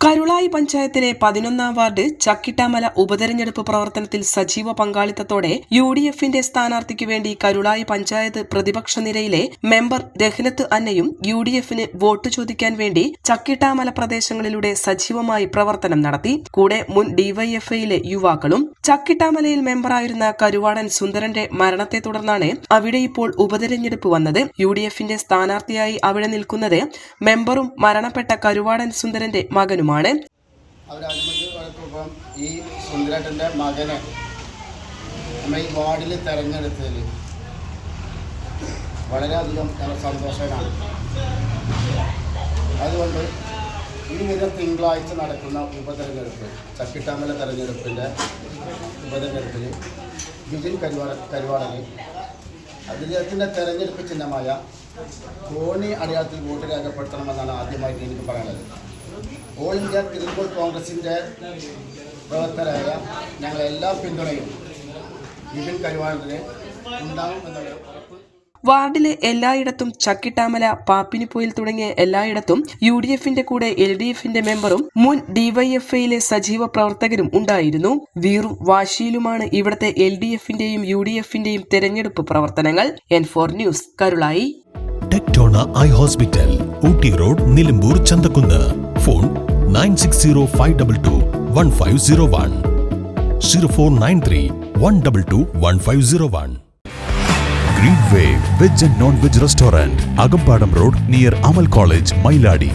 Karulai പഞ്ചായത്തിലെ പതിനൊന്നാം ward ചക്കിട്ടാമല ഉപതെരഞ്ഞെടുപ്പ് പ്രവർത്തനത്തിൽ സജീവ പങ്കാളിത്തത്തോടെ യു ഡി എഫിന്റെ സ്ഥാനാർത്ഥിക്ക് വേണ്ടി കരുളായി പഞ്ചായത്ത് പ്രതിപക്ഷ നിരയിലെ മെമ്പർ രഹ്നത്ത് അന്നയും യു ഡി എഫിന് വോട്ട് ചോദിക്കാൻ വേണ്ടി ചക്കിട്ടാമല പ്രദേശങ്ങളിലൂടെ സജീവമായി പ്രവർത്തനം നടത്തി. കൂടെ മുൻ ഡിവൈഎഫ്ഐയിലെ യുവാക്കളും ചക്കിട്ടാമലയിൽ മെമ്പറായിരുന്ന കരുവാടൻ സുന്ദരന്റെ മരണത്തെ തുടർന്നാണ് അവിടെ ഇപ്പോൾ ഉപതെരഞ്ഞെടുപ്പ് വന്നത്. യു ഡി എഫിന്റെ സ്ഥാനാർത്ഥിയായി അവിടെ നിൽക്കുന്നത് മെമ്പറും മരണപ്പെട്ട കരുവാടൻ സുന്ദരന്റെ മകനുമാണ്. കൊടുക്കുമ്പം ഈ സുന്ദരേട്ടന്റെ അതുകൊണ്ട് ഈ വിധം തിങ്കളാഴ്ച നടക്കുന്ന ഉപതെരഞ്ഞെടുപ്പ് ചക്കിട്ടാമല തെരഞ്ഞെടുപ്പിന്റെ ഉപതെരഞ്ഞെടുപ്പിൽ വിജിൽ കരുവാ കരുവാടകൾ അദ്ദേഹത്തിന്റെ തെരഞ്ഞെടുപ്പ് ചിഹ്നമായ കോണി അടയാളത്തിൽ വോട്ട് രേഖപ്പെടുത്തണമെന്നാണ് ആദ്യമായിട്ട് എനിക്ക് പറയാനുള്ളത്. ഓൾ ഇന്ത്യ തൃണമൂൽ കോൺഗ്രസിന്റെ പ്രവർത്തകരായ ഞങ്ങളെല്ലാ പിന്തുണയും വിപിൻ കരുവാടന് ഉണ്ടാകും എന്നുള്ള ഉറപ്പ്. വാർഡിലെ എല്ലായിടത്തും ചക്കിട്ടാമല പാപ്പിനിപ്പോയിൽ തുടങ്ങിയ എല്ലായിടത്തും യു ഡി എഫിന്റെ കൂടെ എൽ ഡി എഫിന്റെ മെമ്പറും മുൻ ഡിവൈഎഫ്ഐയിലെ സജീവ പ്രവർത്തകരും ഉണ്ടായിരുന്നു. വീറും വാശിയിലുമാണ് ഇവിടുത്തെ എൽ ഡി എഫിന്റെയും യു ഡി എഫിന്റെയും തെരഞ്ഞെടുപ്പ് പ്രവർത്തനങ്ങൾ. N four news Karulai. Tectona eye hospital Ooty road Nilambur Chanthakkunnu. Phone nine six zero five double two one five zero one. Zero four nine three one double two one five zero one. Green way veg and non veg restaurant Akampadam road near Amal college Mailadi